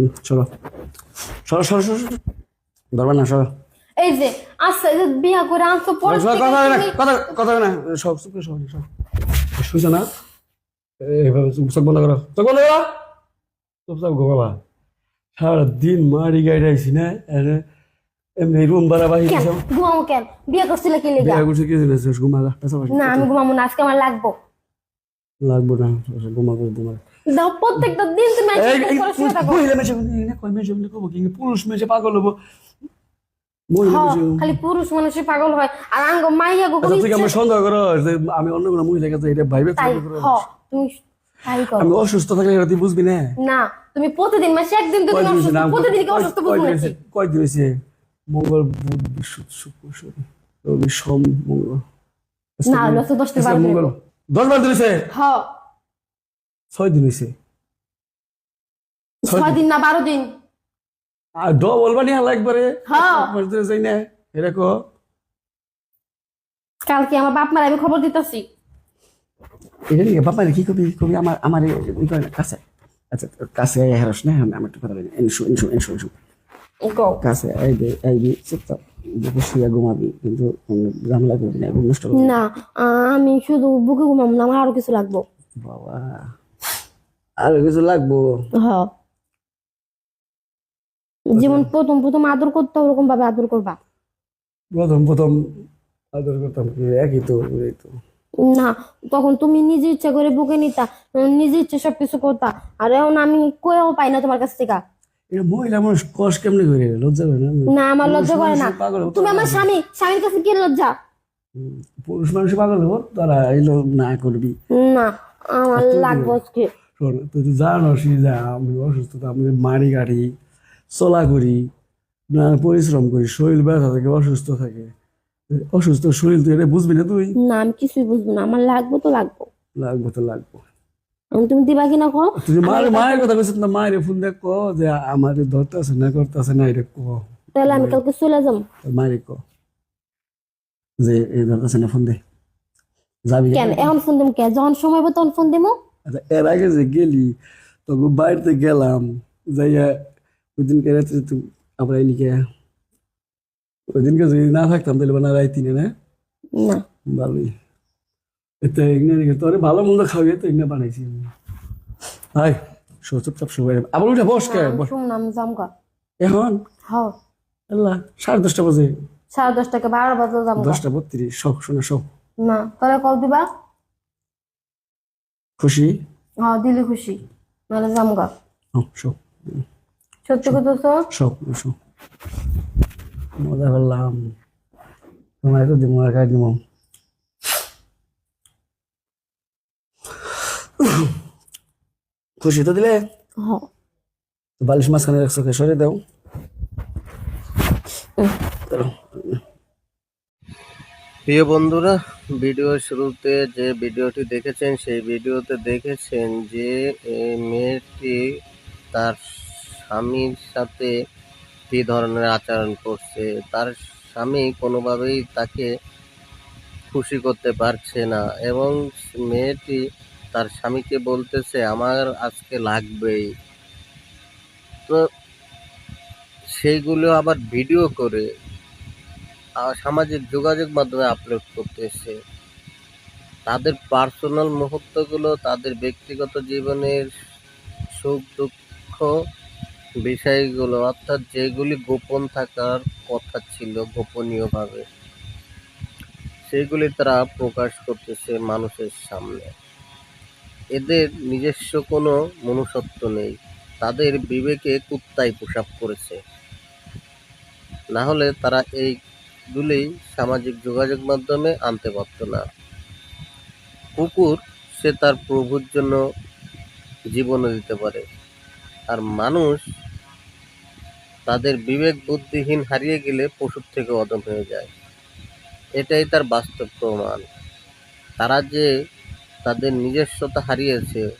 হুম, সরো সরো সরো। ধরবা না সরো। এই যে আচ্ছা এই যে বিয়া করে আনছো পরে কথা না কথা কথা না। সব চুপ সব সব শুইছ না? এইভাবে চোখ বন্ধ করো। চোখ বন্ধ করো। চুপচাপ ঘুমাবা। সারা দিন মারি গাড়ি আইসি না এনে এমনি রুম ভাড়া বাহি ঘুমাবো কেন? বিয়ে করছিলে কি লেগা বিয়া করছে কি ঘুমা না আমি ঘুমাবো না আজকে আমার লাগবো। লাগবো না ঘুমা করে তোমার দাও প্রত্যেকটা দিন তুমি মহিলা মেশে কই মেশে কব কি পুরুষ মেশে পাগল হব। হ্যাঁ, খালি পুরুষ মানুষই পাগল হয়। আর আঙ্গ মাইয়া গো আচ্ছা তুই আমার সন্দেহ করো? যে আমি অন্য কোনো মহিলা কাছে এটা ভাইবে তাই সন্দেহ করো। হ তুমি আমি অসুস্থ থাকলে এটা তুই বুঝবি না? না তুমি প্রতিদিন মাসে একদিন তো তুমি কয়দিন অসুস্থ না? প্রতিদিন কি অসুস্থ বুঝব কয়দিন নাকি? হয়েছে? কয়দিন মঙ্গল বুধ বৃহস্পতি শুক্র শনি রবি সোম মঙ্গল। না বারো দিন মঙ্গল। দশ বার দিন হয়েছে? হ ছয় দিন হয়েছে ছয় দিন। না বারো দিন? আর ড বলবা নি হালা একবারে? হ্যাঁ। বুঝতে না। এটা কো কালকে আমার বাপ মার আমি খবর দিতেছি। এটা নিয়ে বাবা কি কবি? কবি আমার আমার ই করে না, কাছে। আচ্ছা কাছে আয় হেরস না আমি একটু কথা বলি। এনশু এনশু এনশু এনশু গো কাছে আইবে আইবি চুপচাপ বুকে শুয়ে ঘুমাবি কিন্তু কোনো করবি না নষ্ট না। না আমি শুধু বুকে ঘুমাবো না আমার আরও কিছু লাগবো। বাবা। আর কিছু লাগবো? হ যেমন প্রথম প্রথম আদর করতে ওরকম ভাবে আদর করবা। প্রথম প্রথম আদর করতাম কি? একই তো এই তো। না তখন তুমি নিজে ইচ্ছা করে বুকে নিতা নিজে ইচ্ছে সবকিছু করতা। আর এখন আমি কয়েও পাই না তোমার কাছ থেকে। এটা মহিলা মানুষ কষ কেমনে করে? লজ্জা করে না? না আমার লজ্জা করে না। তুমি আমার স্বামী স্বামীর কাছে কি লজ্জা? পুরুষ মানুষ পাগল হব তারা এলো না করবি। না আমার লাগবে আজকে। শোন তুই তো জানোস যে আমি অসুস্থ তো আমি মারি গাড়ি চলা করি না পরিশ্রম করি শরীর ব্যথা থাকে অসুস্থ থাকে। অসুস্থ শরীর তুই এটা বুঝবি না তুই? না আমি কিছুই বুঝব না আমার লাগবো তো লাগবো। লাগবো তো লাগবো। এখন তুমি দিবা কিনা কো তুই যে মায়ের মায়ের কথা বলছিস না মায়ের ফোন দেখ ক যে আমার ধরতে আছে না করতে আছে না এটা ক তাহলে আমি কালকে চলে যাব মায়ের ক যে এই ধরতে আছে না ফোন দে। যাবি। কেন এখন ফোন দেবো কে? যখন সময় হবে তখন ফোন দেবো আচ্ছা এর আগে যে গেলি তখন বাড়িতে গেলাম যাইয়া ওই দিনকে রাত্রে তুই আবার আইলি কে ওই দিনকে যদি না থাকতাম তাহলে বানা রাইতি না না? ভালোই। এতে এগুলো তোরে ভালো মন্দ খাওয়াই তো এগুলো বানাইছি শো চুপচাপ শো আবার উঠে বস কে? বস। জামগা এখন? হ। আল্লাহ সাড়ে দশটা বাজে। সাড়ে দশ টাকা বারো বাজে দশটা বত্রিশ সব শোনা সব না তাহলে কল দিবা? খুশি? হ দিলে খুশি। নাহলে জামগা হ্যাঁ সব সত্যি কথা তো? সব সব মজা করলাম। তোমার তো দিব কাজ দিব খুশি তো দিলে? হ বালিশ মাঝখানে রাখছো কে? সরে দাও। প্রিয় বন্ধুরা ভিডিও শুরুতে যে ভিডিওটি দেখেছেন, সেই ভিডিওতে দেখেছেন যে মেয়েটি তার স্বামীর সাথে কী ধরনের আচরণ করছে। তার স্বামী কোনোভাবেই তাকে খুশি করতে পারছে না এবং মেয়েটি তার স্বামীকে বলতেছে, আমার আজকে লাগবেই। তো সেইগুলো আবার ভিডিও করে সামাজিক যোগাযোগ মাধ্যমে আপলোড করতেছে তাদের পার্সোনাল মুহূর্তগুলো, তাদের ব্যক্তিগত জীবনের সুখ, দুঃখ বিষয়গুলো, অর্থাৎ যেগুলি গোপন থাকার কথা ছিল গোপনীয়ভাবে, সেগুলি তারা প্রকাশ করতেছে মানুষের সামনে। এদের নিজস্ব কোনো মনুষ্যত্ব নেই। তাদের বিবেকে কুত্তায় পোশাক করেছে না হলে তারা এইগুলি সামাজিক যোগাযোগ মাধ্যমে আনতে পারত না। কুকুর সে তার প্রভুর জন্য জীবনও দিতে পারে। আর মানুষ তাদের বিবেক বুদ্ধিহীন হারিয়ে গেলে পশুর থেকে অদম হয়ে যায়। এটাই তার বাস্তব প্রমাণ। তারা যে তাদের নিজস্বতা হারিয়েছে,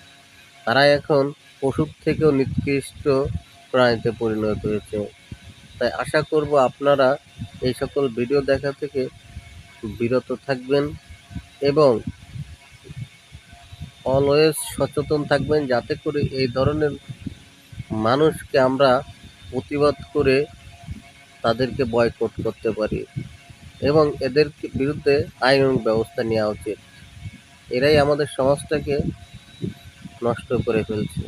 তারা এখন পশুর থেকেও নিকৃষ্ট প্রাণীতে পরিণত হয়েছে। তাই আশা করব আপনারা এই সকল ভিডিও দেখা থেকে বিরত থাকবেন এবং অলওয়েজ সচেতন থাকবেন যাতে করে এই ধরনের মানুষকে আমরা প্রতিবাদ করে তাদেরকে বয়কট করতে পারি এবং এদের বিরুদ্ধে আইন ব্যবস্থা নেওয়া উচিত। এরাই আমাদের সমাজটাকে নষ্ট করে ফেলছে।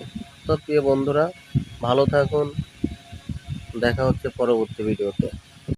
তো প্রিয় বন্ধুরা, ভালো থাকুন। দেখা হচ্ছে পরবর্তী ভিডিওতে।